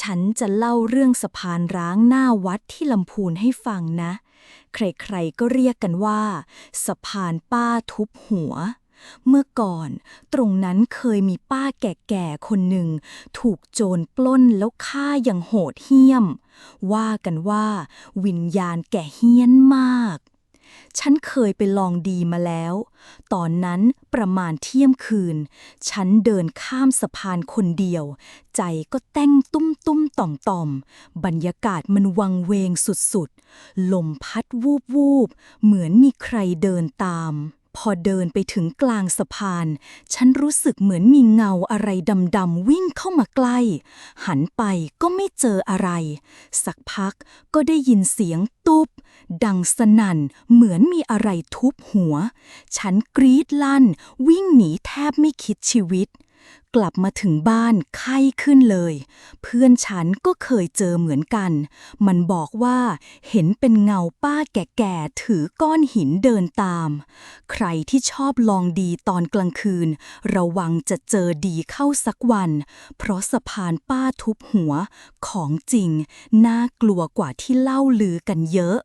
ฉันจะเล่าเรื่องสะพานร้างหน้าวัดที่ลำพูนให้ฟังนะ ใครๆก็เรียกกันว่า สะพานป้าทุบหัว เมื่อก่อน ตรงนั้นเคยมีป้าแก่ๆคนหนึ่ง ถูกโจรปล้นแล้วฆ่าอย่างโหดเหี้ยม ว่ากันว่า วิญญาณแก่เฮี้ยนมาก ฉันเคยไปลองดีมาแล้ว ตอนนั้นประมาณเที่ยงคืน ฉันเดินข้ามสะพานคนเดียว ใจก็แต้งตุ้มตุ้มต่อมต่อม บรรยากาศมันวังเวงสุดๆ ลมพัดวูบวูบเหมือนมีใครเดินตามพอเดินไปถึงกลางสะพาน ฉันรู้สึกเหมือนมีเงาอะไรดำๆวิ่งเข้ามาใกล้ หันไปก็ไม่เจออะไร สักพักก็ได้ยินเสียงตุบ ดังสนั่นเหมือนมีอะไรทุบหัว ฉันกรีดลั่น วิ่งหนีแทบไม่คิดชีวิต กลับมาถึงบ้านไข้ขึ้นเลย เพื่อนฉันก็เคยเจอเหมือนกัน มันบอกว่าเห็นเป็นเงาป้าแก่ๆถือก้อนหินเดินตาม ใครที่ชอบลองดีตอนกลางคืน ระวังจะเจอดีเข้าสักวัน เพราะสะพานป้าทุบหัวของจริง น่ากลัวกว่าที่เล่าลือกันเยอะ